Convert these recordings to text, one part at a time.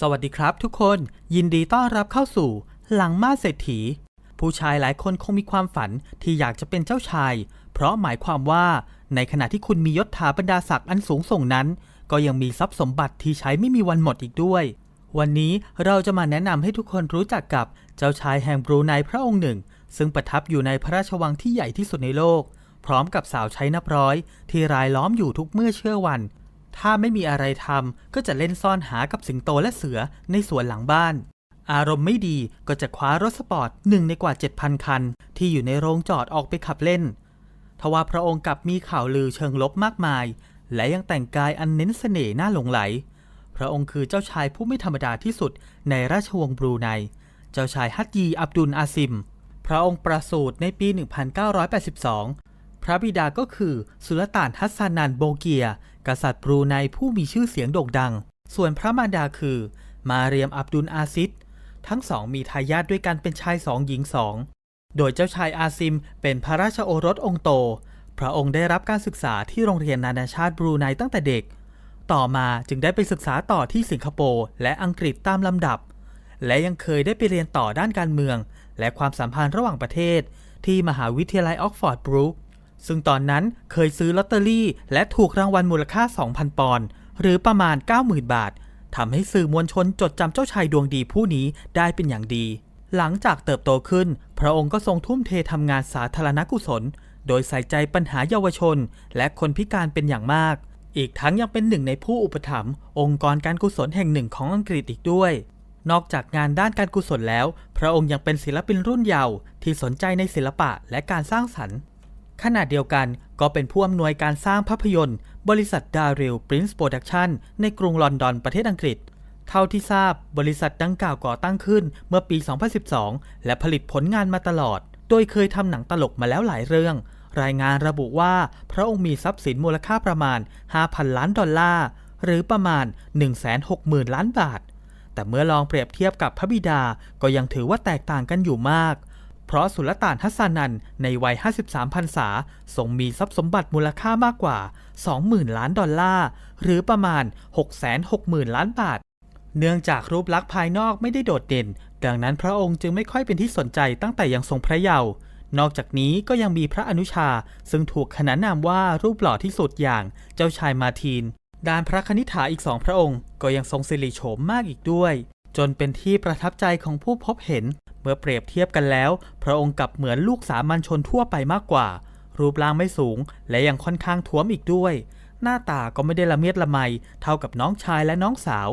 สวัสดีครับทุกคน ยินดีต้อนรับเข้าสู่ หลังมาเศรษฐี ผู้ชายหลายคนคงมีความฝันที่อยากจะเป็นเจ้าชาย เพราะหมายความว่าในขณะที่คุณมียศถาบรรดาศักดิ์อันสูงส่งนั้น ก็ยังมีทรัพย์สมบัติที่ใช้ไม่มีวันหมดอีกด้วย วันนี้เราจะมาแนะนำให้ทุกคนรู้จักกับเจ้าชายแห่งบรูไนพระองค์หนึ่ง ซึ่งประทับอยู่ในพระราชวังที่ใหญ่ที่สุดในโลก พร้อมกับสาวใช้นับร้อย ที่รายล้อมอยู่ทุกเมื่อเชื่อวัน ถ้าไม่มีอะไรทำก็จะเล่นซ่อนหากับสิงโตและเสือในสวนหลังบ้าน อารมณ์ไม่ดีก็จะคว้ารถสปอร์ตหนึ่งในกว่า 7,000 คัน ที่อยู่ในโรงจอดออกไปขับเล่น ทว่าพระองค์กลับมีข่าวลือเชิงลบมากมาย และยังแต่งกายอันเน้นเสน่ห์น่าหลงไหล พระองค์คือเจ้าชายผู้ไม่ธรรมดาที่สุดในราชวงศ์บรูไน เจ้าชายฮัตยีอับดุลอาซิม พระองค์ประสูติในปี 1982 พระบิดาก็คือสุลต่านฮัสซานันโบเกีย กษัตริย์บรูไนผู้มีชื่อเสียงโด่งดัง ส่วนพระมารดาคือ มาเรียมอับดุลอาซิดทั้งสองมีทายาทด้วยกันเป็นชายสองหญิงสอง โดยเจ้าชายอาซิมเป็นพระราชโอรสองค์โต พระองค์ได้รับการศึกษาที่โรงเรียนนานาชาติบรูไนตั้งแต่เด็ก ต่อมาจึงได้ไปศึกษาต่อที่สิงคโปร์และอังกฤษตามลำดับ และยังเคยได้ไปเรียนต่อด้านการเมือง และความสัมพันธ์ระหว่างประเทศ ที่มหาวิทยาลัยออกฟอร์ดบรูค ซึ่งตอนนั้นเคยซื้อลอตเตอรี่และถูกรางวัลมูลค่า 2,000 ปอนด์หรือประมาณ 90,000 บาททำให้สื่อมวลชนจดจำเจ้าชายดวงดีผู้นี้ได้เป็นอย่างดี หลังจากเติบโตขึ้น พระองค์ก็ทรงทุ่มเททำงานสาธารณกุศล โดยใส่ใจปัญหาเยาวชน และคนพิการเป็นอย่างมาก อีกทั้งยังเป็นหนึ่งในผู้อุปถัมภ์องค์กรการกุศลแห่งหนึ่งของอังกฤษอีกด้วย นอกจากงานด้านการกุศลแล้ว พระองค์ยังเป็นศิลปินรุ่นเยาว์ที่สนใจในศิลปะและการสร้างสรรค์ ขณะเดียวกันก็เป็นผู้อำนวยการสร้างภาพยนตร์ บริษัทดาริลปรินซ์โปรดักชันในกรุงลอนดอนประเทศอังกฤษ เท่าที่ทราบบริษัทดังกล่าวก่อตั้งขึ้นเมื่อปี 2012 และผลิตผลงานมาตลอด โดยเคยทำหนังตลกมาแล้วหลายเรื่อง รายงานระบุว่าพระองค์มีทรัพย์สินมูลค่าประมาณ 5,000 ล้านดอลลาร์ หรือประมาณ 160,000 ล้านบาท แต่เมื่อลองเปรียบเทียบกับพระบิดาก็ยังถือว่าแตกต่างกันอยู่มาก เพราะสุลต่านฮัสซานันในวัย 53 พรรษาทรงมีทรัพย์สมบัติมูลค่ามากกว่า 20,000 ล้านดอลลาร์ หรือประมาณ 660,000 ล้านบาท เนื่องจากรูปลักษณ์ภายนอกไม่ได้โดดเด่น ดังนั้นพระองค์จึงไม่ค่อยเป็นที่สนใจตั้งแต่ยังทรงพระเยาว์นอกจากนี้ก็ยังมีพระอนุชา ซึ่งถูกขนานนามว่ารูปหล่อที่สุดอย่างเจ้าชายมาทีนด้านพระคณิษฐาอีกสองพระองค์ ก็ยังทรงสิริโฉมมากอีกด้วย จนเป็นที่ประทับใจของผู้พบเห็น เมื่อเปรียบเทียบกันแล้ว พระองค์กลับเหมือนลูกสามัญชนทั่วไปมากกว่า รูปร่างไม่สูง และยังค่อนข้างท้วมอีกด้วย หน้าตาก็ไม่ได้ละเมียดละไม เท่ากับน้องชายและน้องสาว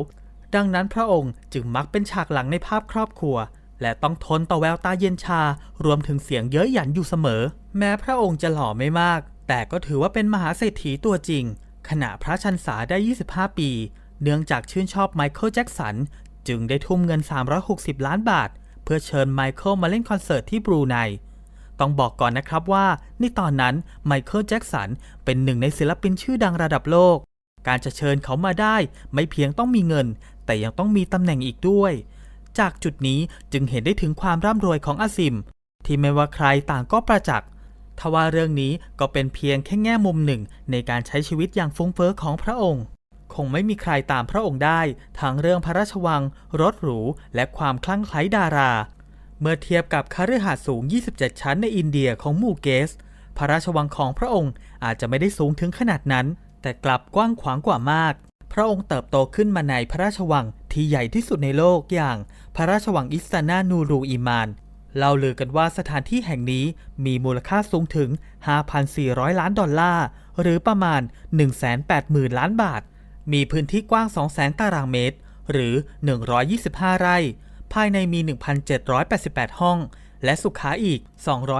ดังนั้นพระองค์จึงมักเป็นฉากหลังในภาพครอบครัว และต้องทนต่อแววตาเย็นชา รวมถึงเสียงเย้ยหยันอยู่เสมอ แม้พระองค์จะหล่อไม่มาก แต่ก็ถือว่าเป็นมหาเศรษฐีตัวจริง ขณะพระชันษาได้ 25 ปีเนื่องจากชื่นชอบไมเคิลแจ็กสัน จึงได้ทุ่มเงิน 360 ล้านบาท เพื่อเชิญไมเคิลมาเล่นคอนเสิร์ตที่บรูไนต้องบอกก่อนนะครับว่าในตอนนั้นไมเคิลแจ็กสันเป็นหนึ่งในศิลปินชื่อดังระดับโลก การจะเชิญเขามาได้ไม่เพียงต้องมีเงิน แต่ยังต้องมีตำแหน่งอีกด้วย จากจุดนี้จึงเห็นได้ถึงความร่ำรวยของอาซิม ที่ไม่ว่าใครต่างก็ประจักษ์ทว่าเรื่องนี้ก็เป็นเพียงแค่แง่มุมหนึ่งในการใช้ชีวิตอย่างฟุ้งเฟ้อของพระองค์ คงไม่มีใครตามพระองค์ได้ ทั้งเรื่องพระราชวัง รถหรู และความคลั่งไคล้ดารา เมื่อเทียบกับคฤหาสน์สูง 27 ชั้นในอินเดียของมูเกส พระราชวังของพระองค์อาจจะไม่ได้สูงถึงขนาดนั้น แต่กลับกว้างขวางกว่ามาก พระองค์เติบโตขึ้นมาในพระราชวังที่ใหญ่ที่สุดในโลกอย่างพระราชวังอิสตานานูรูอีมานเล่าลือกันว่าสถานที่แห่งนี้มีมูลค่าสูงถึง 5,400 ล้านดอลลาร์ หรือประมาณ 180,000 ล้านบาท มีพื้นที่กว้าง 200,000 ตารางเมตร หรือ 125 ไร่ ภายในมี 1,788 ห้อง และสุขาอีก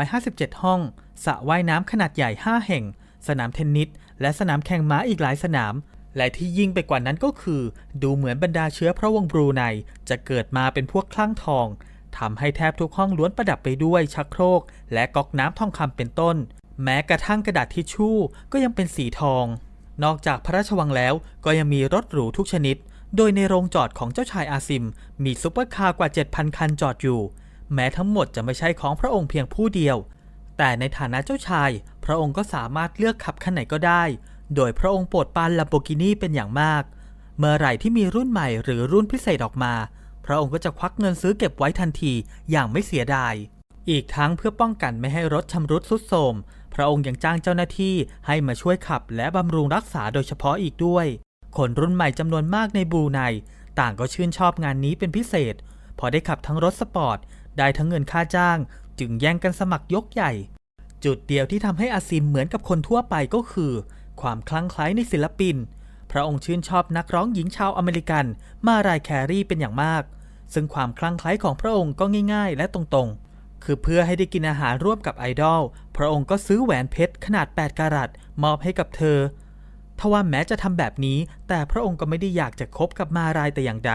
257 ห้อง สระว่ายน้ำขนาดใหญ่ 5 แห่ง สนามเทนนิส และสนามแข่งม้าอีกหลายสนาม และที่ยิ่งไปกว่านั้นก็คือ ดูเหมือนบรรดาเชื้อพระวงศ์บรูไนจะเกิดมาเป็นพวกคลั่งทองทำให้แทบทุกห้องล้วนประดับไปด้วยชักโครก และก๊อกน้ำทองคำเป็นต้น แม้กระทั่งกระดาษทิชชู่ก็ยังเป็นสีทอง นอกจากพระราชวังแล้วก็ยังมีรถหรูทุกชนิด โดยในโรงจอดของเจ้าชายอาซิม มีซุปเปอร์คาร์กว่า 7,000 คันจอดอยู่ แม้ทั้งหมดจะไม่ใช่ของพระองค์เพียงผู้เดียว แต่ในฐานะเจ้าชาย พระองค์ก็สามารถเลือกขับคันไหนก็ได้ โดยพระองค์โปรดปรานลัมโบกินีเป็นอย่างมาก เมื่อไหร่ที่มีรุ่นใหม่หรือรุ่นพิเศษออกมา พระองค์ก็จะควักเงินซื้อเก็บไว้ทันทีอย่างไม่เสียดาย อีกทั้งเพื่อป้องกันไม่ให้รถชำรุดทรุดโทรม พระองค์ยังจ้างเจ้าหน้าที่ให้มาช่วยขับและบำรุงรักษาโดยเฉพาะอีกด้วย คนรุ่นใหม่จำนวนมากในบรูไนต่างก็ชื่นชอบงานนี้เป็นพิเศษ พอได้ขับทั้งรถสปอร์ต ได้ทั้งเงินค่าจ้าง จึงแย่งกันสมัครยกใหญ่ จุดเดียวที่ทำให้อาซิมเหมือนกับคนทั่วไปก็คือ ความคลั่งไคล้ในศิลปิน พระองค์ชื่นชอบนักร้องหญิงชาวอเมริกัน มารายแครีเป็นอย่างมาก ซึ่งความคลั่งไคล้ของพระองค์ก็ง่าย ๆ และตรงๆ คือเพื่อให้ได้กินอาหารร่วมกับไอดอล พระองค์ก็ซื้อแหวนเพชรขนาด 8 กะรัตมอบให้กับเธอ ทว่าแม้จะทำแบบนี้ แต่พระองค์ก็ไม่ได้อยากจะคบกับมารายแต่อย่างใด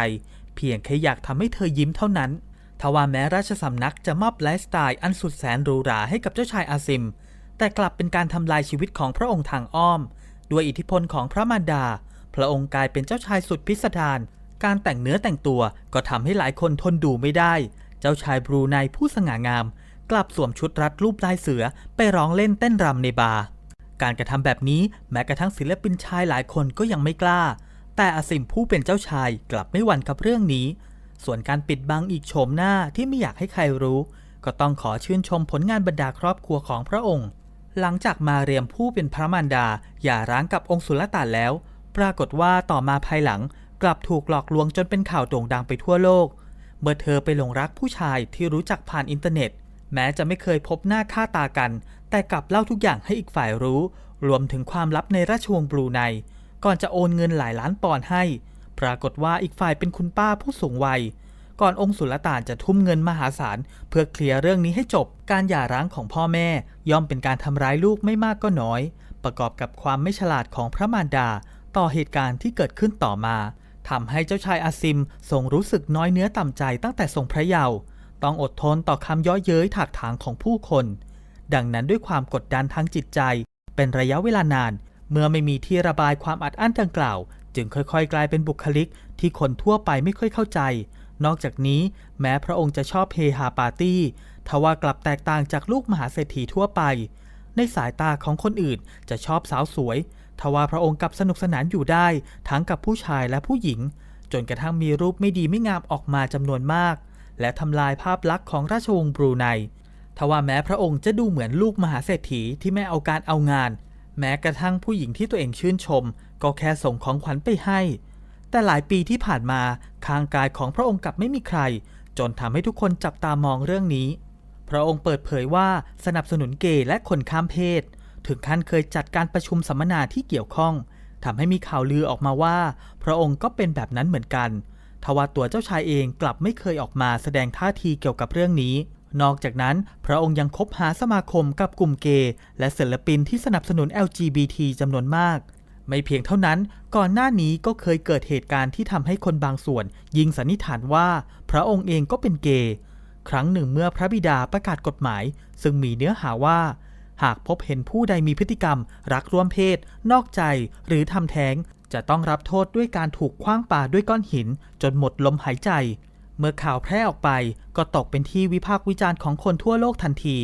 เพียงแค่อยากทำให้เธอยิ้มเท่านั้น ทว่าแม้ราชสำนักจะมอบไลฟ์สไตล์อันสุดแสนหรูหราให้กับเจ้าชายอาซิม แต่กลับเป็นการทำลายชีวิตของพระองค์ทางอ้อม ด้วยอิทธิพลของพระมารดา พระองค์กลายเป็นเจ้าชายสุดพิสดารการแต่งเนื้อแต่งตัวก็ทำให้หลายคนทนดูไม่ได้ เจ้าชายบรูไนผู้สง่างาม กลับสวมชุดรัดรูปลายเสือไปร้องเล่นเต้นรำในบาร์การกระทำแบบนี้แม้กระทั่งศิลปินชายหลายคนก็ยังไม่กล้า แต่อาซิมผู้เป็นเจ้าชายกลับไม่หวั่นกับเรื่องนี้ ส่วนการปิดบังอีกโฉมหน้าที่ไม่อยากให้ใครรู้ ก็ต้องขอชื่นชมผลงานบรรดาครอบครัวของพระองค์ หลังจากมาเรียมผู้เป็นพระมารดาอย่าร้างกับองค์สุลต่านแล้ว ปรากฏว่าต่อมาภายหลังกลับถูกหลอกลวงจนเป็นข่าวโด่งดังไปทั่วโลก เมื่อเธอไปหลงรักผู้ชายที่รู้จักผ่านอินเทอร์เน็ต แม้จะไม่เคยพบหน้าค่าตากัน แต่กลับเล่าทุกอย่างให้อีกฝ่ายรู้ รวมถึงความลับในราชวงศ์บรูไน ก่อนจะโอนเงินหลายล้านปอนด์ให้ ปรากฏว่าอีกฝ่ายเป็นคุณป้าผู้สูงวัย ก่อนองค์สุลต่านจะทุ่มเงินมหาศาล เพื่อเคลียร์เรื่องนี้ให้จบ การหย่าร้างของพ่อแม่ ย่อมเป็นการทำร้ายลูกไม่มากก็น้อย ประกอบกับความไม่ฉลาดของพระมารดา ต่อเหตุการณ์ที่เกิดขึ้นต่อมา ทำให้เจ้าชายอาซิมทรงรู้สึกน้อยเนื้อต่ำใจตั้งแต่ทรงพระเยาว์ต้องอดทนต่อคำย้อเย้ยถากถางของผู้คน ดังนั้นด้วยความกดดันทางจิตใจ เป็นระยะเวลานาน เมื่อไม่มีที่ระบายความอัดอั้นดังกล่าว จึงค่อยๆ กลายเป็นบุคลิกที่คนทั่วไปไม่ค่อยเข้าใจ นอกจากนี้แม้พระองค์จะชอบเฮฮาปาร์ตี้ทว่ากลับแตกต่างจากลูกมหาเศรษฐีทั่วไป ในสายตาของคนอื่นจะชอบสาวสวย ทว่าพระองค์กลับสนุกสนานอยู่ได้ ทั้งกับผู้ชายและผู้หญิง จนกระทั่งมีรูปไม่ดีไม่งามออกมาจำนวนมาก และทำลายภาพลักษณ์ของราชวงศ์บรูไนทว่าแม้พระองค์จะดูเหมือนลูกมหาเศรษฐีที่ไม่เอาการเอางาน แม้กระทั่งผู้หญิงที่ตัวเองชื่นชม ก็แค่ส่งของขวัญไปให้ แต่หลายปีที่ผ่านมาคางกายของพระองค์กลับไม่มีใคร จนทำให้ทุกคนจับตามองเรื่องนี้ พระองค์เปิดเผยว่าสนับสนุนเกย์และคนข้ามเพศ ถึงขั้นเคยจัดการประชุมสัมมนาที่เกี่ยวข้องทำให้มีข่าวลือออกมาว่า พระองค์ก็เป็นแบบนั้นเหมือนกันทว่าตัวเจ้าชายเองกลับไม่เคยออกมาแสดงท่าทีเกี่ยวกับเรื่องนี้ นอกจากนั้น พระองค์ยังคบหาสมาคมกับกลุ่มเกย์และศิลปินที่สนับสนุน LGBT จำนวนมาก ไม่เพียงเท่านั้น ก่อนหน้านี้ก็เคยเกิดเหตุการณ์ที่ทำให้คนบางส่วน ยิงสันนิษฐานว่า พระองค์เองก็เป็นเกย์ครั้งหนึ่งเมื่อพระบิดาประกาศกฎหมาย ซึ่งมีเนื้อหาว่า หากพบเห็นผู้ใดมีพฤติกรรม รักร่วมเพศ นอกใจ หรือทำแท้ง จะต้องรับโทษด้วยการถูกคว้างปาด้วยก้อนหิน จนหมดลมหายใจ เมื่อข่าวแพร่ออกไป ก็ตกเป็นที่วิพากษ์วิจารณ์ของคนทั่วโลกทันที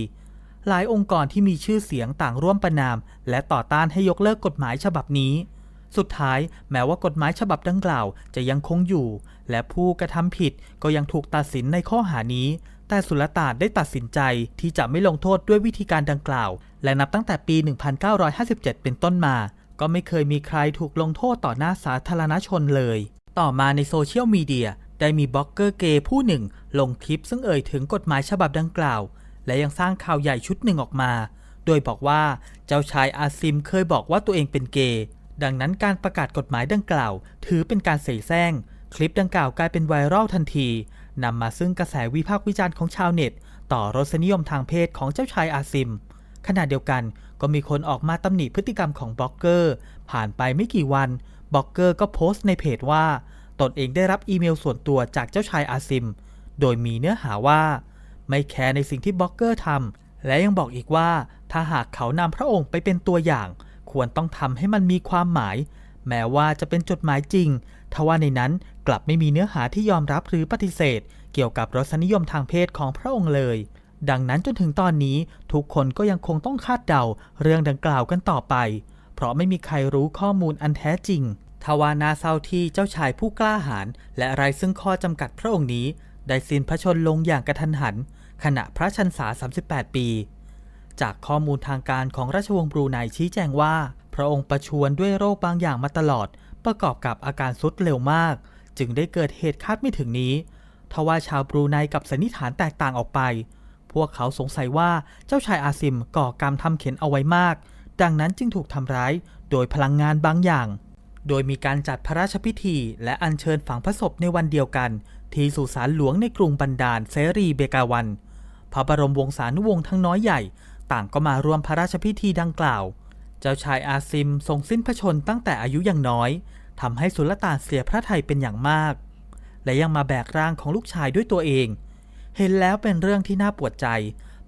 หลายองค์กรที่มีชื่อเสียงต่างร่วมประนาม และต่อต้านให้ยกเลิกกฎหมายฉบับนี้สุดท้ายแม้ว่ากฎหมายฉบับดังกล่าวจะยังคงอยู่ และผู้กระทำผิดก็ยังถูกตัดสินในข้อหานี้ แต่สุลต่านได้ตัดสินใจที่จะไม่ลงโทษด้วยวิธีการดังกล่าว และนับตั้งแต่ปี 1957 เป็นต้นมา ก็ไม่เคยมีใครถูกลงโทษต่อหน้าสาธารณชนเลย ต่อมาในโซเชียลมีเดียได้มีบล็อกเกอร์เกย์ผู้หนึ่ง ลงคลิปซึ่งเอ่ยถึงกฎหมายฉบับดังกล่าว และยังสร้างข่าวใหญ่ชุดหนึ่งออกมา โดยบอกว่าเจ้าชายอาซิมเคยบอกว่าตัวเองเป็นเกย์ดังนั้นการประกาศกฎหมายดังกล่าว ถือเป็นการเสแสร้ง คลิปดังกล่าวกลายเป็นไวรัลทันที นำมาซึ่งกระแสวิพากษ์วิจารณ์ของชาวเน็ต ต่อรสนิยมทางเพศของเจ้าชายอาซิม ขณะเดียวกันก็มีคนออกมาตำหนิพฤติกรรมของบล็อกเกอร์ ผ่านไปไม่กี่วันบล็อกเกอร์ก็โพสต์ในเพจว่า ตนเองได้รับอีเมลส่วนตัวจากเจ้าชายอาซิม โดยมีเนื้อหาว่า ไม่แคร์ในสิ่งที่บล็อกเกอร์ทำและยังบอกอีกว่า ถ้าหากเขานำพระองค์ไปเป็นตัวอย่าง ควรต้องทำให้มันมีความหมาย แม้ว่าจะเป็นจดหมายจริงทว่าในนั้น กลับไม่มีเนื้อหาที่ยอมรับหรือปฏิเสธ เกี่ยวกับรสนิยมทางเพศของพระองค์เลย ดังนั้นจนถึงตอนนี้ทุกคนก็ยังคงต้องคาดเดาเรื่องดังกล่าวกันต่อไป เพราะไม่มีใครรู้ข้อมูลอันแท้จริงทวานาเศร้าที่เจ้าชายผู้กล้าหาญและไร้ซึ่งข้อจำกัดพระองค์นี้ ได้สิ้นพระชนลงอย่างกระทันหัน ขณะพระชันษา 38 ปี จากข้อมูลทางการของราชวงศ์บรูไนชี้แจงว่า พระองค์ประชวรด้วยโรคบางอย่างมาตลอด ประกอบกับอาการสุดเร็วมาก จึงได้เกิดเหตุคาดไม่ถึงนี้ทว่าชาวบรูไนกับสันนิษฐานแตกต่างออกไป พวกเขาสงสัยว่าเจ้าชายอาซิมก่อกรรมทำเข็นเอาไว้มาก ดังนั้นจึงถูกทำร้ายโดยพลังงานบางอย่าง โดยมีการจัดพระราชพิธี และอัญเชิญฝังพระศพในวันเดียวกัน ที่สุสานหลวงในกรุงบันดาลเซรีเบกาวัน พระบรมวงศานุวงศ์ทั้งน้อยใหญ่ ต่างก็มาร่วมพระราชพิธีดังกล่าว เจ้าชายอาซิมทรงสิ้นพระชนตั้งแต่อายุยังน้อย ทำให้สุลต่านเสียพระทัยเป็นอย่างมาก และยังมาแบกร่างของลูกชายด้วยตัวเอง เห็นแล้วเป็นเรื่องที่น่าปวดใจ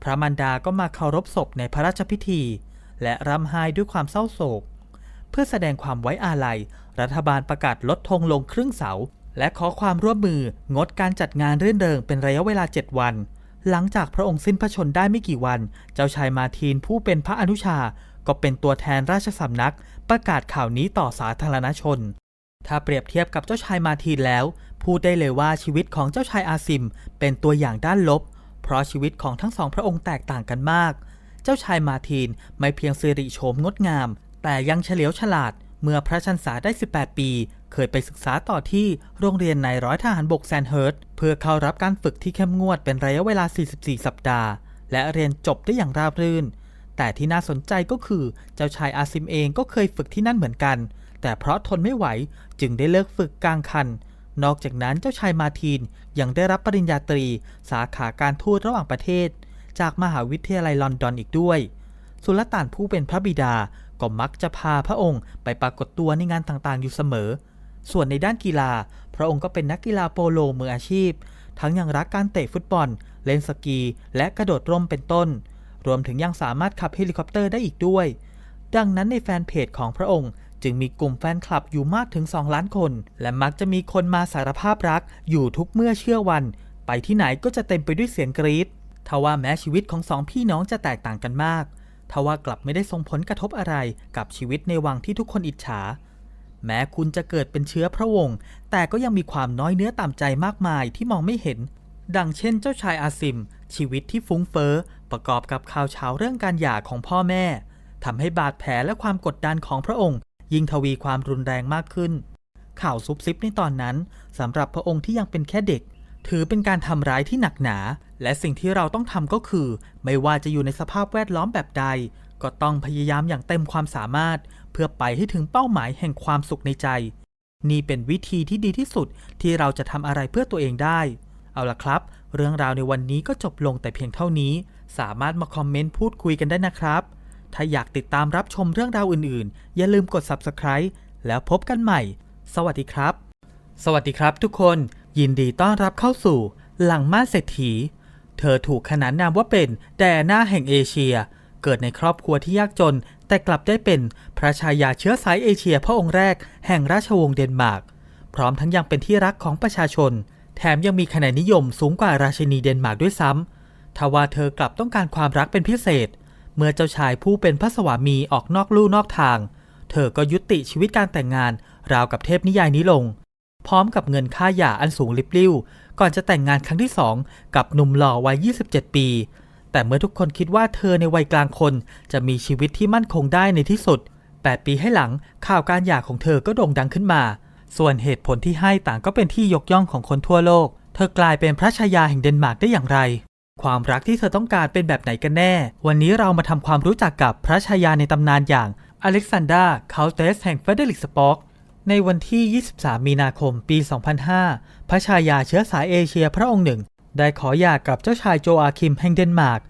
พระมารดาก็มาเคารพศพในพระราชพิธี และร่ำไห้ด้วยความเศร้าโศก เพื่อแสดงความไว้อาลัย รัฐบาลประกาศลดธงลงครึ่งเสา และขอความร่วมมืองดการจัดงานเรื่นเริงเป็นระยะเวลา 7 วัน หลังจากพระองค์สิ้นพระชนได้ไม่กี่วัน เจ้าชายมาทีนผู้เป็นพระอนุชาก็เป็นตัวแทนราชสำนัก ประกาศข่าวนี้ต่อสาธารณชน ถ้าเปรียบเทียบกับเจ้าชายมาทีนแล้ว พูดได้เลยว่าชีวิตของเจ้าชายอาซิม เป็นตัวอย่างด้านลบ เพราะชีวิตของทั้งสองพระองค์แตกต่างกันมาก เจ้าชายมาทีนไม่เพียงสิริโฉมงดงาม แต่ยังเฉลียวฉลาด เมื่อพระชันษาได้ 18 ปี เคยไปศึกษาต่อที่โรงเรียนในร้อยทหารบกแซนเฮิร์ตเพื่อเข้ารับการฝึกที่เข้มงวดเป็นระยะเวลา 44 สัปดาห์ และเรียนจบได้อย่างราบรื่น แต่ที่น่าสนใจก็คือเจ้าชายอาซิมเองก็เคยฝึกที่นั่นเหมือนกัน แต่เพราะทนไม่ไหวจึงได้เลิกฝึกกลางคัน นอกจากนั้นเจ้าชายมาทีนยังได้รับปริญญาตรี สาขาการทูตระหว่างประเทศ จากมหาวิทยาลัยลอนดอนอีกด้วย สุลต่านผู้เป็นพระบิดาก็มักจะพาพระองค์ไปปรากฏตัวในงานต่างๆ อยู่เสมอ ส่วนในด้านกีฬา พระองค์ก็เป็นนักกีฬาโปโลมืออาชีพ ทั้งยังรักการเตะฟุตบอล เล่นสกี และกระโดดร่มเป็นต้น รวมถึงยังสามารถขับเฮลิคอปเตอร์ได้อีกด้วย ดังนั้นในแฟนเพจของพระองค์จึงมีกลุ่มแฟนคลับอยู่มากถึง 2 ล้านคน และมักจะมีคนมาสารภาพรักอยู่ทุกเมื่อเชื่อวัน ไปที่ไหนก็จะเต็มไปด้วยเสียงกรี๊ดทว่าแม้ชีวิตของสองพี่น้องจะแตกต่างกันมากทว่ากลับไม่ได้ส่งผลกระทบอะไรกับชีวิตในวังที่ทุกคนอิจฉา แม้คุณจะเกิดเป็นเชื้อพระวงศ์ แต่ก็ยังมีความน้อยเนื้อต่ำใจมากมายที่มองไม่เห็น ดังเช่นเจ้าชายอาซิม ชีวิตที่ฟุ้งเฟ้อ ประกอบกับข่าวเช้าเรื่องการหย่าของพ่อแม่ทำให้บาดแผลและความกดดันของพระองค์ ยิ่งทวีความรุนแรงมากขึ้น ข่าวซุบซิบในตอนนั้นสำหรับพระองค์ที่ยังเป็นแค่เด็ก ถือเป็นการทำร้ายที่หนักหนา และสิ่งที่เราต้องทำก็คือ ไม่ว่าจะอยู่ในสภาพแวดล้อมแบบใด ก็ต้องพยายามอย่างเต็มความสามารถ เพื่อไปให้ถึงเป้าหมายแห่งความสุขในใจ นี่เป็นวิธีที่ดีที่สุดที่เราจะทำอะไรเพื่อตัวเองได้ เอาล่ะครับ เรื่องราวในวันนี้ก็จบลงแต่เพียงเท่านี้ สามารถมาคอมเมนต์พูดคุยกันได้นะครับ ถ้าอยากติดตามรับชมเรื่องราวอื่นๆ อย่าลืมกด Subscribe แล้วพบกันใหม่ สวัสดีครับ สวัสดีครับทุกคน ยินดีต้อนรับเข้าสู่ หลังม่านเศรษฐี เธอถูกขนานนามว่าเป็นแดน่าแห่งเอเชีย เกิดในครอบครัวที่ยากจน แต่กลับได้เป็นพระชายาเชื้อสายเอเชียพระองค์แรก แห่งราชวงศ์เดนมาร์ก พร้อมทั้งยังเป็นที่รักของประชาชน แถมยังมีคะแนนนิยมสูงกว่าราชินีเดนมาร์กด้วยซ้ำ ทว่าเธอกลับต้องการความรักเป็นพิเศษ เมื่อเจ้าชายผู้เป็นพระสวามีออกนอกลู่นอกทาง เธอก็ยุติชีวิตการแต่งงานราวกับเทพนิยายนี้ลง พร้อมกับเงินค่าหย่าอันสูงลิบลิ่วก่อนจะแต่งงานครั้งที่สองกับหนุ่มหล่อวัย 27 ปี แต่เมื่อทุกคนคิดว่าเธอในวัยกลางคน จะมีชีวิตที่มั่นคงได้ในที่สุด 8 ปีให้หลังข่าวการหย่าของเธอก็โด่งดังขึ้นมา ส่วนเหตุผลที่ให้ต่างก็เป็นที่ยกย่องของคนทั่วโลก เธอกลายเป็นพระชายาแห่งเดนมาร์กได้อย่างไร ความรักที่เธอต้องการเป็นแบบไหนกันแน่ วันนี้เรามาทำความรู้จักกับพระชายาในตำนานอย่างอเล็กซานดราคาเตสแห่งเฟเดริกสปอกในวันที่ 23 มีนาคม ปี 2005 พระชายาเชื้อสายเอเชียพระองค์หนึ่ง ได้ขอหย่ากับเจ้าชายโจอาคิมแห่งเดนมาร์ก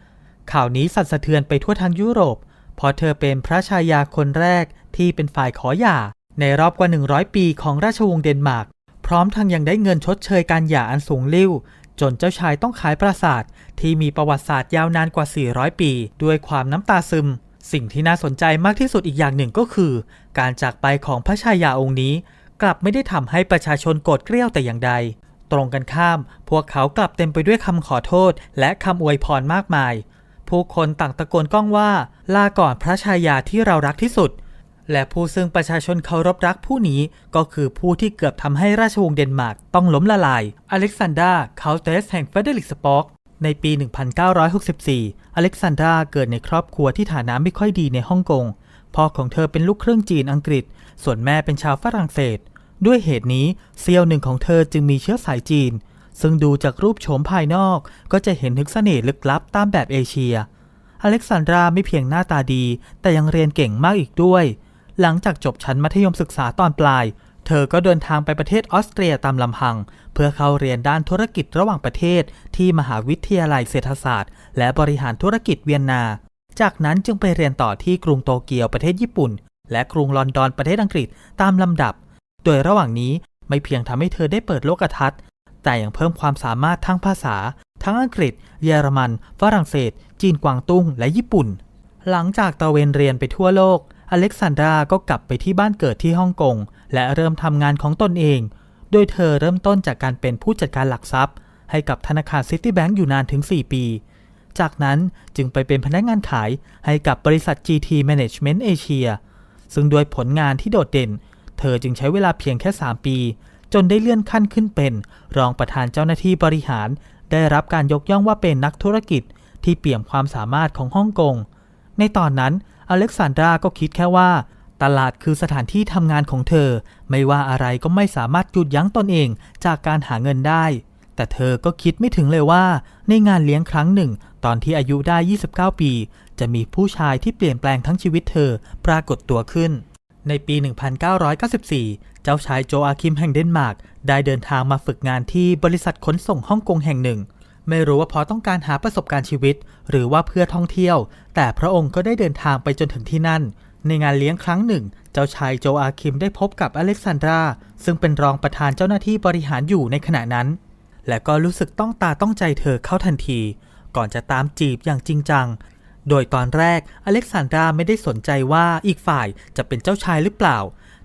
ข่าวนี้สั่นสะเทือนไปทั่วทั้งยุโรป เพราะเธอเป็นพระชายาคนแรกที่เป็นฝ่ายขอหย่า ในรอบกว่า 100 ปีของราชวงศ์เดนมาร์ก พร้อมทั้งยังได้เงินชดเชยการหย่าอันสูงลิ่ว จนเจ้าชายต้องขายปราสาทที่มีประวัติศาสตร์ยาวนานกว่า 400 ปี ด้วยความน้ำตาซึม สิ่งที่น่าสนใจมากที่สุดอีกอย่างหนึ่งก็คือ การจากไปของพระชายาองค์นี้ กลับไม่ได้ทำให้ประชาชนโกรธเกรี้ยวแต่อย่างใด ตรงกันข้าม พวกเขากลับเต็มไปด้วยคำขอโทษ และคำอวยพรมากมาย ผู้คนต่างตะโกนก้องว่า ลาก่อนพระชายาที่เรารักที่สุด และผู้ซึ่งประชาชนเคารพรักผู้นี้ก็คือผู้ที่เกือบทำให้ราชวงศ์เดนมาร์กต้องล้มละลาย อเล็กซานดราคาวเตสแห่งเฟเดริกสปอกในปี 1964 อเล็กซานดราเกิดในครอบครัวที่ฐานะไม่ค่อยดีในฮ่องกง พ่อของเธอเป็นลูกครึ่งจีนอังกฤษ ส่วนแม่เป็นชาวฝรั่งเศส ด้วยเหตุนี้เซียวหนึ่งของเธอจึงมีเชื้อสายจีน ซึ่งดูจากรูปโฉมภายนอกก็จะเห็นถึงเสน่ห์ลึกลับตามแบบเอเชีย อเล็กซานดราไม่เพียงหน้าตาดี แต่ยังเรียนเก่งมากอีกด้วย หลังจากจบชั้นมัธยมศึกษาตอนปลาย เธอก็เดินทางไปประเทศออสเตรียตามลำพัง เพื่อเข้าเรียนด้านธุรกิจระหว่างประเทศ ที่มหาวิทยาลัยเศรษฐศาสตร์ และบริหารธุรกิจเวียนนา จากนั้นจึงไปเรียนต่อที่กรุงโตเกียวประเทศญี่ปุ่น และกรุงลอนดอนประเทศอังกฤษตามลำดับ โดยระหว่างนี้ไม่เพียงทำให้เธอได้เปิดโลกทัศน์แต่ยังเพิ่มความสามารถทางภาษา ทั้งอังกฤษ เยอรมัน ฝรั่งเศส จีนกวางตุ้ง และญี่ปุ่น หลังจากตะเวนเรียนไปทั่วโลก อเล็กซานดราก็กลับไปที่บ้านเกิดที่ฮ่องกง และเริ่มทำงานของตนเอง โดยเธอเริ่มต้นจากการเป็นผู้จัดการหลักทรัพย์ ให้กับธนาคารซิตี้แบงก์อยู่นานถึง 4 ปี จากนั้นจึงไปเป็นพนักงานขายให้กับบริษัท GT Management Asia ซึ่งด้วยผลงานที่โดดเด่น เธอจึงใช้เวลาเพียงแค่ 3 ปี จนได้เลื่อนขั้นขึ้นเป็น รองประธานเจ้าหน้าที่บริหาร ได้รับการยกย่องว่าเป็นนักธุรกิจที่เปี่ยมความสามารถของฮ่องกง ในตอนนั้น อเล็กซานดราก็คิดแค่ว่า ตลาดคือสถานที่ทำงานของเธอ ไม่ว่าอะไรก็ไม่สามารถหยุดยั้งตนเองจากการหาเงินได้ แต่เธอก็คิดไม่ถึงเลยว่า ในงานเลี้ยงครั้งหนึ่ง ตอนที่อายุได้ 29 ปี จะมีผู้ชายที่เปลี่ยนแปลงทั้งชีวิตเธอปรากฏตัวขึ้นในปี 1994 เจ้าชายโจอาคิมแห่งเดนมาร์กได้เดินทางมาฝึกงานที่บริษัทขนส่งฮ่องกงแห่งหนึ่ง ไม่รู้ว่าเพราะต้องการหาประสบการณ์ชีวิต หรือว่าเพื่อท่องเที่ยว แต่พระองค์ก็ได้เดินทางไปจนถึงที่นั่น ในงานเลี้ยงครั้งหนึ่ง เจ้าชายโจอาคิมได้พบกับอเล็กซานดราซึ่งเป็นรองประธานเจ้าหน้าที่บริหารอยู่ในขณะนั้น และก็รู้สึกต้องตาต้องใจเธอเข้าทันที ก่อนจะตามจีบอย่างจริงจัง โดยตอนแรกอเล็กซานดราไม่ได้สนใจว่าอีกฝ่ายจะเป็นเจ้าชายหรือเปล่า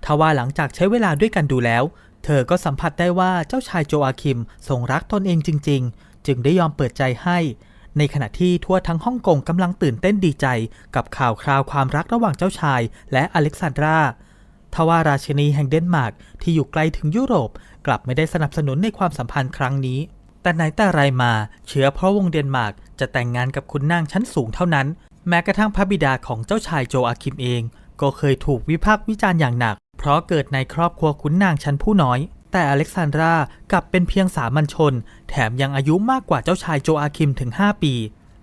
ทว่าหลังจากใช้เวลาด้วยกันดูแล้ว เธอก็สัมผัสได้ว่าเจ้าชายโจอาคิมทรงรักตนเองจริง ๆ จึงได้ยอมเปิดใจให้ ในขณะที่ทั่วทั้งฮ่องกงกำลังตื่นเต้นดีใจ กับข่าวคราวความรักระหว่างเจ้าชาย และอเล็กซานดราทว่าราชินีแห่งเดนมาร์กที่อยู่ไกลถึงยุโรป กลับไม่ได้สนับสนุนในความสัมพันธ์ครั้งนี้ แต่ไหนแต่ไรมา เชื้อเพราะวงเดนมาร์กจะแต่งงานกับคุณนางชั้นสูงเท่านั้น แม้กระทั่งพระบิดาของเจ้าชายโจอาคิมเอง ก็เคยถูกวิพากษ์วิจารณ์อย่างหนัก เพราะเกิดในครอบครัวขุนนางชั้นผู้น้อย แต่อเล็กซานดรากลับเป็นเพียงสามัญชน แถมยังอายุมากกว่าเจ้าชายโจอาคิมถึง 5 ปี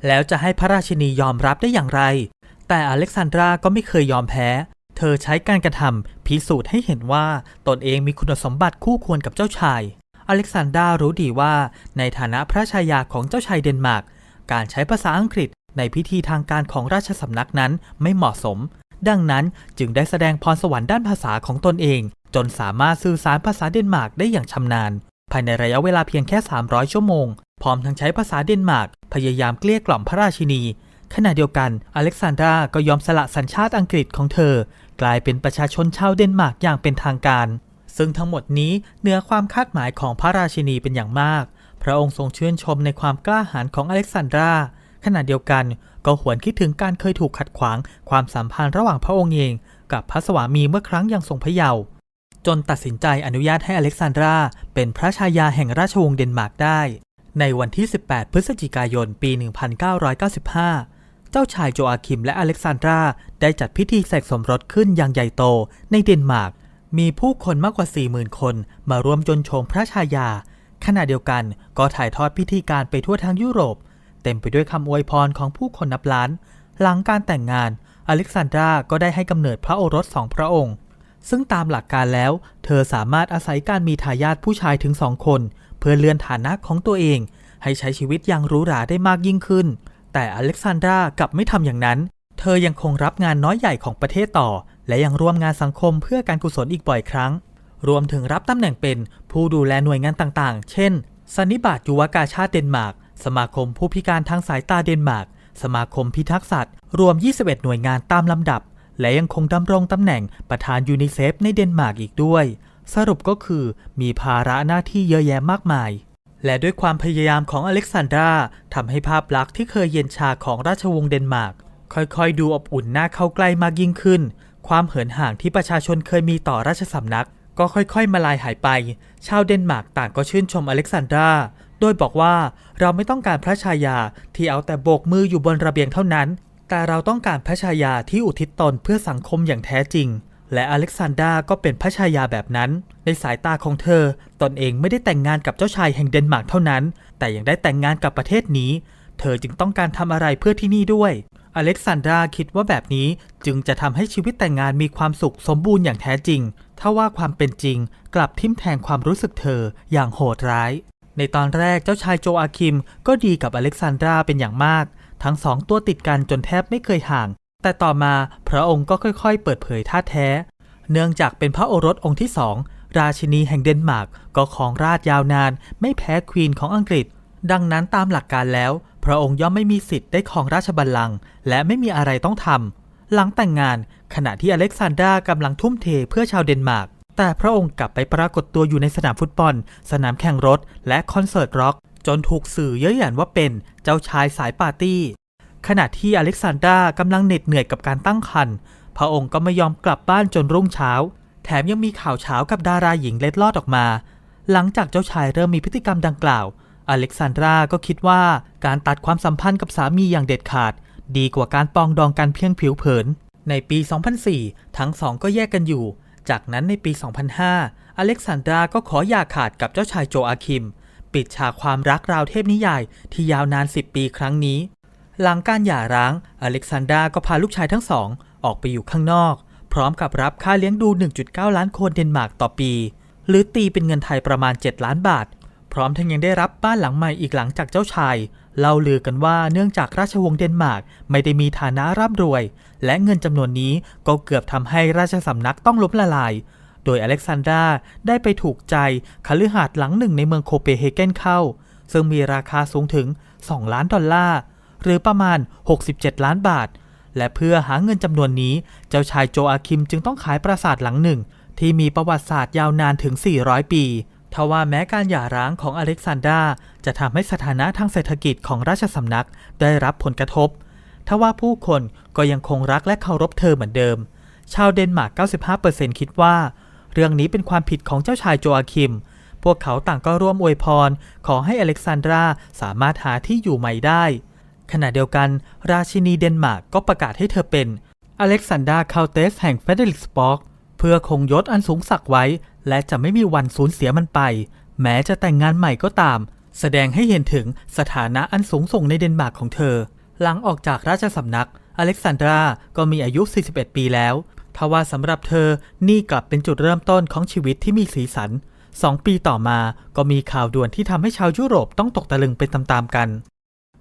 แล้วจะให้พระราชินียอมรับได้อย่างไร แต่อเล็กซานดราก็ไม่เคยยอมแพ้ เธอใช้การกระทำพิสูจน์ให้เห็นว่าตนเองมีคุณสมบัติคู่ควรกับเจ้าชาย อเล็กซานดรารู้ดีว่า ในฐานะพระชายาของเจ้าชายเดนมาร์ก การใช้ภาษาอังกฤษในพิธีทางการของราชสำนักนั้นไม่เหมาะสม ดังนั้นจึงได้แสดงพรสวรรค์ด้านภาษาของตนเอง จนสามารถสื่อสารภาษาเดนมาร์กได้อย่างชำนาญ ภายในระยะเวลาเพียงแค่ 300 ชั่วโมง พร้อมทั้งใช้ภาษาเดนมาร์กพยายามเกลี้ยกล่อมพระราชินี ขณะเดียวกัน อเล็กซานดราก็ยอมสละสัญชาติอังกฤษของเธอ กลายเป็นประชาชนชาวเดนมาร์กอย่างเป็นทางการ ซึ่งทั้งหมดนี้เหนือความคาดหมายของพระราชินีเป็นอย่างมาก พระองค์ทรงชื่นชมในความกล้าหาญของอเล็กซานดราขณะเดียวกันก็หวนคิดถึงการเคยถูกขัดขวางความสัมพันธ์ระหว่างพระองค์เอง กับพระสวามีเมื่อครั้งยังทรงพระเยาว์ จนตัดสินใจอนุญาตให้อเล็กซานดราเป็นพระชายาแห่งราชวงศ์เดนมาร์กได้ ในวันที่ 18 พฤศจิกายน ปี 1995 เจ้าชายโจอาคิมและอเล็กซานดราได้จัดพิธีแสกสมรสขึ้นอย่างใหญ่โตในเดนมาร์ก มีผู้คนมากกว่า 40,000 คนมาร่วมจนชมพระชายา ขณะเดียวกันก็ถ่ายทอดพิธีการไปทั่วทั้งยุโรป เต็มไปด้วยคำอวยพรของผู้คนนับล้าน หลังการแต่งงานอเล็กซานดราก็ได้ให้กำเนิดพระโอรสสองพระองค์ ซึ่งตามหลักการแล้ว เธอสามารถอาศัยการมีทายาทผู้ชายถึงสองคน เพื่อเลื่อนฐานะของตัวเอง ให้ใช้ชีวิตอย่างหรูหราได้มากยิ่งขึ้น แต่อเล็กซานดรากลับไม่ทำอย่างนั้น เธอยังคงรับงานน้อยใหญ่ของประเทศต่อ และยังร่วมงานสังคมเพื่อการกุศลอีกบ่อยครั้ง รวมถึงรับตำแหน่งเป็นผู้ดูแลหน่วยงานต่างๆ เช่นสันนิบาตยุวกาชาติเดนมาร์ก สมาคมผู้พิการทางสายตาเดนมาร์ก สมาคมพิทักษ์สัตว์ รวม 21 หน่วยงานตามลำดับ และยังคงดำรงตำแหน่งประธานยูนิเซฟในเดนมาร์กอีกด้วย สรุปก็คือมีภาระหน้าที่เยอะแยะมากมาย และด้วยความพยายามของอเล็กซานดราทำให้ภาพลักษณ์ที่เคยเย็นชาของราชวงศ์เดนมาร์กค่อยๆ ดูอบอุ่นน่าเข้าใกล้มากยิ่งขึ้น ความเหินห่างที่ประชาชนเคยมีต่อราชสำนัก ก็ค่อยๆ มาลายหายไป ชาวเดนมาร์กต่างก็ชื่นชมอเล็กซานดราโดยบอกว่าเราไม่ต้องการพระชายาที่เอาแต่โบกมืออยู่บนระเบียงเท่านั้น แต่เราต้องการพระชายาที่อุทิศตนเพื่อสังคมอย่างแท้จริง และอเล็กซานดราก็เป็นพระชายาแบบนั้น ในสายตาของเธอ ตนเองไม่ได้แต่งงานกับเจ้าชายแห่งเดนมาร์กเท่านั้น แต่ยังได้แต่งงานกับประเทศนี้ เธอจึงต้องการทำอะไรเพื่อที่นี่ด้วย อเล็กซานดราคิดว่าแบบนี้จึงจะทำให้ชีวิตแต่งงานมีความสุขสมบูรณ์อย่างแท้จริงถ้าว่าความเป็นจริงกลับทิ่มแทงความรู้สึกเธออย่างโหดร้าย ในตอนแรกเจ้าชายโจอาคิมก็ดีกับอเล็กซานดราเป็นอย่างมาก ทั้งสองตัวติดกันจนแทบไม่เคยห่าง แต่ต่อมาพระองค์ก็ค่อยๆ เปิดเผยท่าแท้ เนื่องจากเป็นพระโอรสองค์ที่สองราชินีแห่งเดนมาร์กก็ครองราชยาวนานไม่แพ้ควีนของอังกฤษ ดังนั้นตามหลักการแล้ว พระองค์ย่อมไม่มีสิทธิ์ได้ครองราชบัลลังก์และไม่มีอะไรต้องทำหลังแต่งงานขณะที่อเล็กซานดรากำลังทุ่มเทเพื่อชาวเดนมาร์กแต่พระองค์กลับไปปรากฏตัวอยู่ในสนามฟุตบอล สนามแข่งรถ และคอนเสิร์ตร็อก จนถูกสื่อเย้ยหยันว่าเป็นเจ้าชายสายปาร์ตี้ ขณะที่อเล็กซานดรากำลังเหน็ดเหนื่อยกับการตั้งครรภ์พระองค์ก็ไม่ยอมกลับบ้านจนรุ่งเช้า แถมยังมีข่าวเช้ากับดาราหญิงเล็ดลอดออกมา หลังจากเจ้าชายเริ่มมีพฤติกรรมดังกล่าว อเล็กซานดราก็คิดว่าการตัดความสัมพันธ์กับสามีอย่างเด็ดขาด ดีกว่าการปองดองกันเพียงผิวเผิน ในปี 2004 ทั้งสองก็แยกกันอยู่ จากนั้นในปี 2005 อเล็กซานดราก็ขอหย่าขาดกับเจ้าชายโจอาคิม ปิดฉากความรักราวเทพนิยายที่ยาวนาน 10 ปีครั้งนี้ หลังการหย่าร้าง อเล็กซานดราก็พาลูกชายทั้งสอง ออกไปอยู่ข้างนอก พร้อมกับรับค่าเลี้ยงดู 1.9 ล้านคนเดนมาร์กต่อปี หรือตีเป็นเงินไทยประมาณ 7 ล้านบาท พร้อมทั้งยังได้รับบ้านหลังใหม่อีกหลังจากเจ้าชายเล่าลือกันว่าเนื่องจากราชวงศ์เดนมาร์กไม่ได้มีฐานะร่ำรวย และเงินจำนวนนี้ก็เกือบทำให้ราชสำนักต้องล้มละลาย โดยอเล็กซานดราได้ไปถูกใจคฤหาสน์หลังหนึ่งในเมืองโคเปนเฮเกนเข้า ซึ่งมีราคาสูงถึง 2 ล้านดอลลาร์ หรือประมาณ 67 ล้านบาท และเพื่อหาเงินจำนวนนี้ เจ้าชายโจอาคิมจึงต้องขายปราสาทหลังหนึ่ง ที่มีประวัติศาสตร์ยาวนานถึง 400 ปีทว่าแม้การหย่าร้างของอเล็กซานดราจะทำให้สถานะทางเศรษฐกิจของราชสำนักได้รับผลกระทบ ทว่าผู้คนก็ยังคงรักและเคารพเธอเหมือนเดิม ชาวเดนมาร์ก 95%คิดว่า เรื่องนี้เป็นความผิดของเจ้าชายโจอาคิม พวกเขาต่างก็ร่วมอวยพร ขอให้อเล็กซานดราสามารถหาที่อยู่ใหม่ได้ ขณะเดียวกัน ราชินีเดนมาร์กก็ประกาศให้เธอเป็นอเล็กซานดราคาวเตสแห่งเฟเดริกสปอกเพื่อคงยศอันสูงสักไว้ และจะไม่มีวันสูญเสียมันไป แม้จะแต่งงานใหม่ก็ตาม แสดงให้เห็นถึงสถานะอันสูงส่งในเดนมาร์กของเธอ หลังออกจากราชสำนักอเล็กซานดราก็มีอายุ 41 ปีแล้ว ทว่าสำหรับเธอนี่กลับเป็นจุดเริ่มต้นของชีวิตที่มีสีสันสองปีต่อมาก็มีข่าวด่วนที่ทำให้ชาวยุโรปต้องตกตะลึงเป็นตามๆกัน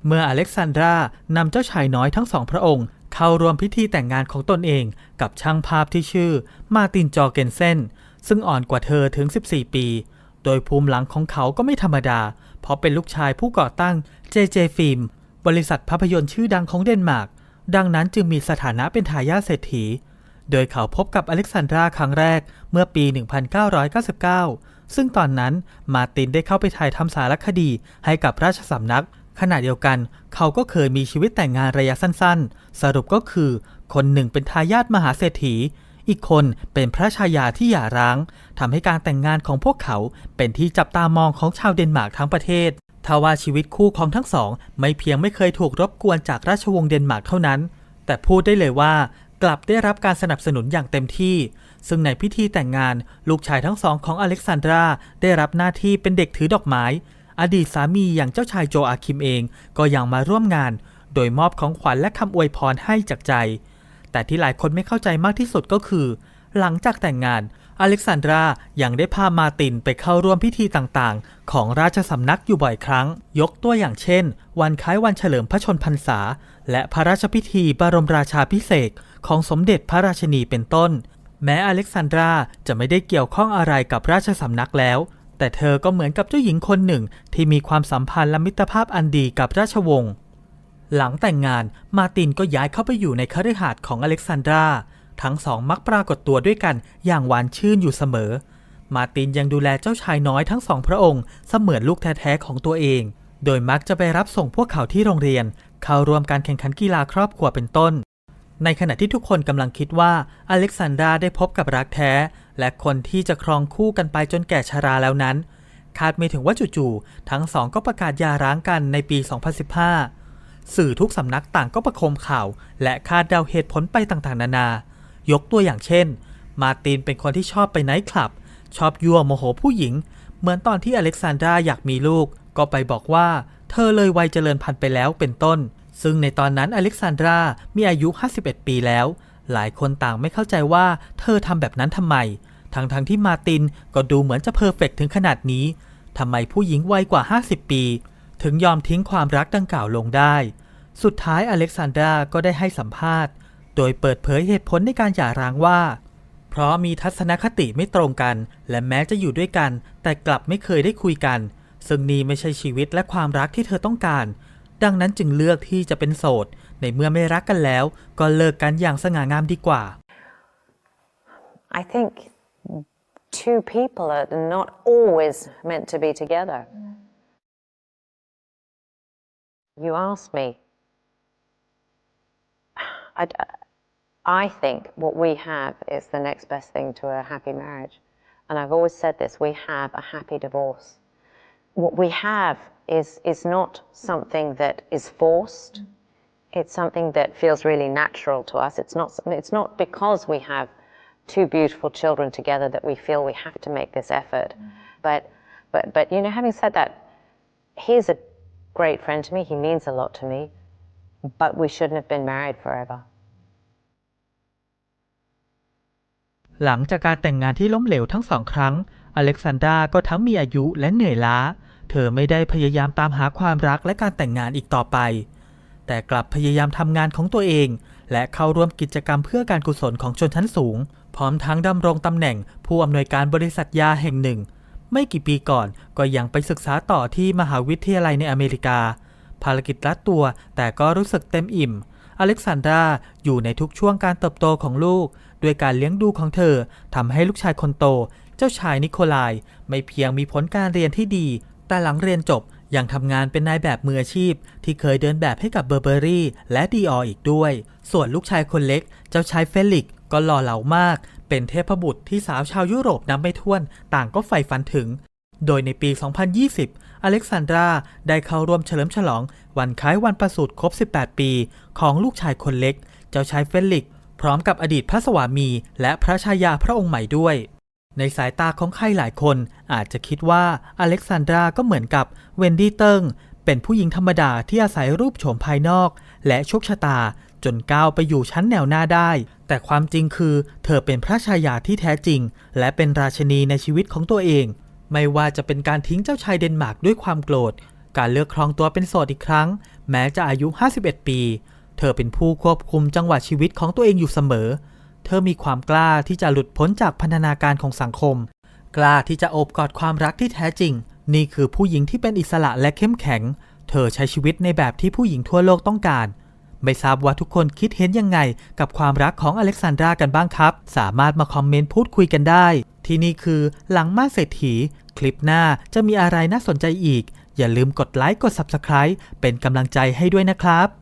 เมื่ออเล็กซานดรานำเจ้าชายน้อยทั้งสองพระองค์ เข้ารวมพิธีแต่งงานของตนเอง กับช่างภาพที่ชื่อ มาตินจอเกนเซนซึ่งอ่อนกว่าเธอถึง 14 ปี โดยภูมิหลังของเขาก็ไม่ธรรมดา เพราะเป็นลูกชายผู้ก่อตั้ง JJ Film บริษัทภาพยนตร์ชื่อดังของเดนมาร์กดังนั้นจึงมีสถานะเป็นทายาทเศรษฐี โดยเขาพบกับอเล็กซานดราครั้งแรกเมื่อปี 1999 ซึ่งตอนนั้นมาตินได้เข้าไปถ่ายทำสารคดีให้กับราชสำนัก ขณะเดียวกัน เขาก็เคยมีชีวิตแต่งงานระยะสั้นๆ สรุปก็คือ คนหนึ่งเป็นทายาทมหาเศรษฐี อีกคนเป็นพระชายาที่หย่าร้างทำให้การแต่งงานของพวกเขาเป็นที่จับตามองของชาวเดนมาร์กทั้งประเทศทว่าชีวิตคู่ของทั้งสอง ไม่เพียงไม่เคยถูกรบกวนจากราชวงศ์เดนมาร์กเท่านั้น แต่พูดได้เลยว่า กลับได้รับการสนับสนุนอย่างเต็มที่ ซึ่งในพิธีแต่งงานลูกชายทั้งสองของอเล็กซานดราได้รับหน้าที่เป็นเด็กถือดอกไม้ อดีตสามีอย่างเจ้าชายโจอาคิมเองก็ยังมาร่วมงาน โดยมอบของขวัญและคำอวยพรให้จากใจ แต่ที่หลายคนไม่เข้าใจมากที่สุดก็คือ หลังจากแต่งงาน อเล็กซานดรายังได้พามาตินไปเข้าร่วมพิธีต่างๆ ของราชสำนักอยู่บ่อยครั้ง ยกตัวอย่างเช่น วันคล้ายวันเฉลิมพระชนพรรษา และพระราชพิธีบรมราชาพิเศษก ของสมเด็จพระราชินีเป็นต้น แม้อเล็กซานดราจะไม่ได้เกี่ยวข้องอะไรกับราชสำนักแล้ว แต่เธอก็เหมือนกับเจ้าหญิงคนหนึ่งที่มีความสัมพันธ์และมิตรภาพอันดีกับราชวงศ์หลังแต่งงานมาตินก็ย้ายเข้าไปอยู่ในคฤหาสน์ของอเล็กซานดราทั้งสองมักปรากฏตัวด้วยกันอย่างหวานชื่นอยู่เสมอ มาตินยังดูแลเจ้าชายน้อยทั้งสองพระองค์เสมือนลูกแท้ๆของตัวเอง โดยมักจะไปรับส่งพวกเขาที่โรงเรียน เข้าร่วมการแข่งขันกีฬาครอบครัวเป็นต้น ในขณะที่ทุกคนกำลังคิดว่าอเล็กซานดราได้พบกับรักแท้ และคนที่จะครองคู่กันไปจนแก่ชราแล้วนั้น คาดไม่ถึงว่าจู่ๆทั้งสองก็ประกาศหย่าร้างกันในปี 2015 สื่อทุกสำนักต่างก็ประโคมข่าว และคาดเดาเหตุผลไปต่างๆ นานา ยกตัวอย่างเช่น มาตินเป็นคนที่ชอบไปไนท์คลับ ชอบยั่วโมโหผู้หญิง เหมือนตอนที่อเล็กซานดราอยากมีลูก ก็ไปบอกว่า เธอเลยวัยเจริญพันธุ์ไปแล้วเป็นต้น ซึ่งในตอนนั้นอเล็กซานดรามีอายุ 51 ปีแล้ว หลายคนต่างไม่เข้าใจว่าเธอทำแบบนั้นทำไม ทั้งๆทที่มาตินก็ดูเหมือนจะเพอร์เฟกต์ถึงขนาดนี้ทำไมผู้หญิงวัยกว่า 50 ปี ถึงยอมทิ้งความรักดังกล่าวลงได้ สุดท้ายอเล็กซานดราก็ได้ให้สัมภาษณ์ โดยเปิดเผยเหตุผลในการหย่าร้างว่า เพราะมีทัศนคติไม่ตรงกัน และแม้จะอยู่ด้วยกัน แต่กลับไม่เคยได้คุยกัน ซึ่งนี่ไม่ใช่ชีวิตและความรักที่เธอต้องการ ดังนั้นจึงเลือกที่จะเป็นโสด ในเมื่อไม่รักกันแล้ว ก็เลิกกันอย่างสง่างามดีกว่า I think two people are not always meant to be together. You ask me. I, I think what we have is the next best thing to a happy marriage. And I've always said this we have a happy divorce. What we have is, is not something that is forced. It's something that feels really natural to us. It's not, it's not because we have two beautiful children together that we feel we have to make this effort. But, but, but, you know, having said that, he's a great friend to me. He means a lot to me. But we shouldn't have been married forever. หลังจากการแต่งงานที่ล้มเหลวทั้งสองครั้ง อเล็กซานดราก็ทั้งมีอายุและเหนื่อยล้า เธอไม่ได้พยายามตามหาความรักและการแต่งงานอีกต่อไป แต่กลับพยายามทำงานของตัวเอง และเข้าร่วมกิจกรรมเพื่อการกุศลของชนชั้นสูง พร้อมทั้งดำรงตำแหน่งผู้อำนวยการบริษัทยาแห่งหนึ่ง ไม่กี่ปีก่อนก็ยังไปศึกษาต่อที่มหาวิทยาลัยในอเมริกา ภารกิจรัดตัวแต่ก็รู้สึกเต็มอิ่ม อเล็กซานดราอยู่ในทุกช่วงการเติบโตของลูก ด้วยการเลี้ยงดูของเธอทำให้ลูกชายคนโตเจ้าชายนิโคลายไม่เพียงมีผลการเรียนที่ดี แต่หลังเรียนจบยังทำงานเป็นนายแบบมืออาชีพ ที่เคยเดินแบบให้กับเบอร์เบอรี่และดีอออีกด้วย ส่วนลูกชายคนเล็ก เจ้าชายเฟลิกก็หล่อเหลามาก เป็นเทพบุตรที่สาวชาวยุโรปนับไม่ถ้วน ต่างก็ใฝ่ฝันถึง โดยในปี 2020 อเล็กซานดรา ได้เข้าร่วมเฉลิมฉลอง วันคล้ายวันประสูติครบ 18 ปี ของลูกชายคนเล็ก เจ้าชายเฟลิกพร้อมกับอดีตพระสวามี และพระชายาพระองค์ใหม่ด้วย ในสายตาของใครหลายคนอาจจะคิดว่าอเล็กซานดราก็เหมือนกับเวนดี้เติงเป็นผู้หญิงธรรมดาที่อาศัยรูปโฉมภายนอก และโชคชะตาจนก้าวไปอยู่ชั้นแนวหน้าได้ แต่ความจริงคือเธอเป็นพระชายาที่แท้จริง และเป็นราชนีในชีวิตของตัวเอง ไม่ว่าจะเป็นการทิ้งเจ้าชายเดนมาร์กด้วยความโกรธ การเลือกครองตัวเป็นโสดอีกครั้ง แม้จะอายุ 51 ปี เธอเป็นผู้ควบคุมจังหวะชีวิตของตัวเองอยู่เสมอ เธอมีความกล้าที่จะหลุดพ้นจากพันธนาการของสังคม กล้าที่จะโอบกอดความรักที่แท้จริง นี่คือผู้หญิงที่เป็นอิสระและเข้มแข็ง เธอใช้ชีวิตในแบบที่ผู้หญิงทั่วโลกต้องการ ไม่ทราบว่าทุกคนคิดเห็นยังไงกับความรักของอเล็กซานดรากันบ้างครับ สามารถมาคอมเมนต์พูดคุยกันได้ ที่นี่คือหลังมาเศรษฐี คลิปหน้าจะมีอะไรน่าสนใจอีก อย่าลืมกดไลค์กด Subscribe เป็นกำลังใจให้ด้วยนะครับ